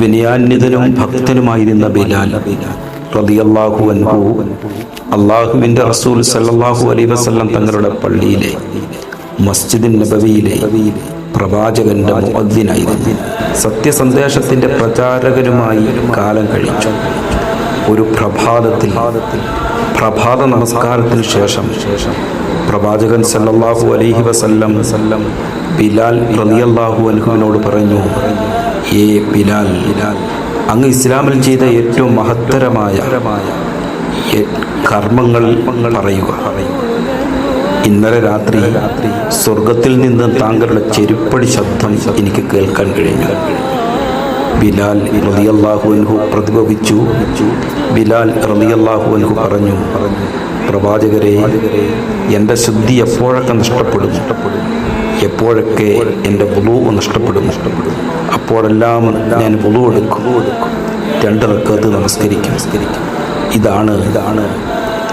വിനയാന്വിതനും ഭക്തനുമായിരുന്ന ബിലാൽ റളിയല്ലാഹു അൻഹു അള്ളാഹുവിന്റെ റസൂൽ സല്ലല്ലാഹു അലൈഹി വസല്ലം തങ്ങളുടെ പള്ളിയിലെ മസ്ജിദിൻ നബവിയിലെ പ്രവാചകന്റെ മുഅദ്ദിനായിരുന്നു. സത്യസന്ദേശത്തിന്റെ പ്രചാരകരുമായി കാലം കഴിച്ചു. ഒരു പ്രഭാതത്തിൽ പ്രഭാത നമസ്കാരത്തിന് ശേഷം പ്രവാചകൻ സല്ലല്ലാഹു അലൈഹി വസല്ലം ബിലാൽ റളിയല്ലാഹു അൻഹുവിനോട് പറഞ്ഞു ഏ ബിലാൽ അങ്ങ് ഇസ്ലാമിൽ ചെയ്ത ഏറ്റവും മഹത്തരമായ എ- കർമ്മങ്ങൾ പറയുക. ഇന്നലെ രാത്രി സ്വർഗത്തിൽ നിന്ന് താങ്കളുടെ ചെരുപ്പടി ശബ്ദം എനിക്ക് കേൾക്കാൻ കഴിഞ്ഞു. ബിലാൽ റളിയല്ലാഹു അൻഹു പ്രതിഭവിച്ചു. ബിലാൽ റളിയല്ലാഹു അൻഹു പറഞ്ഞു പ്രവാചകരെ എന്റെ ശുദ്ധി എപ്പോഴൊക്കെ നഷ്ടപ്പെടും? എപ്പോഴൊക്കെ എന്റെ വുളു നഷ്ടപ്പെടും അപ്പോഴെല്ലാം ഞാൻ വുളു എടുക്കും. രണ്ട് റക്കത്ത് നമസ്കരിക്കും. നമസ്കരിക്കും ഇതാണ് ഇതാണ്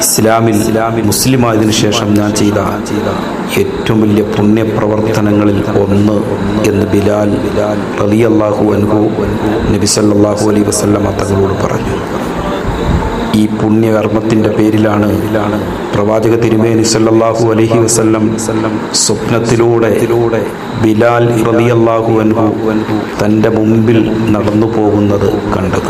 ഇസ്ലാമിൽ ഇസ്ലാമിൽ മുസ്ലിമായതിനു ശേഷം ഞാൻ ചെയ്ത ഏറ്റവും വലിയ പുണ്യപ്രവർത്തനങ്ങളിൽ ഒന്ന് എന്ന് ബിലാൽ ബിലാൽ റളിയല്ലാഹു അൻഹു നബി സല്ലല്ലാഹു അലൈ വസല്ലമ തങ്ങളോട് പറഞ്ഞു. ഈ പുണ്യകർമ്മത്തിന്റെ പേരിലാണ് പ്രവാചക തിരുമേനി സല്ലല്ലാഹു അലൈഹി വസ്ല്ലം സ്വപ്നത്തിലൂടെ ബിലാൽ റളിയല്ലാഹു അൻഹു തന്റെ മുമ്പിൽ നടന്നു പോകുന്നത് കണ്ടത്.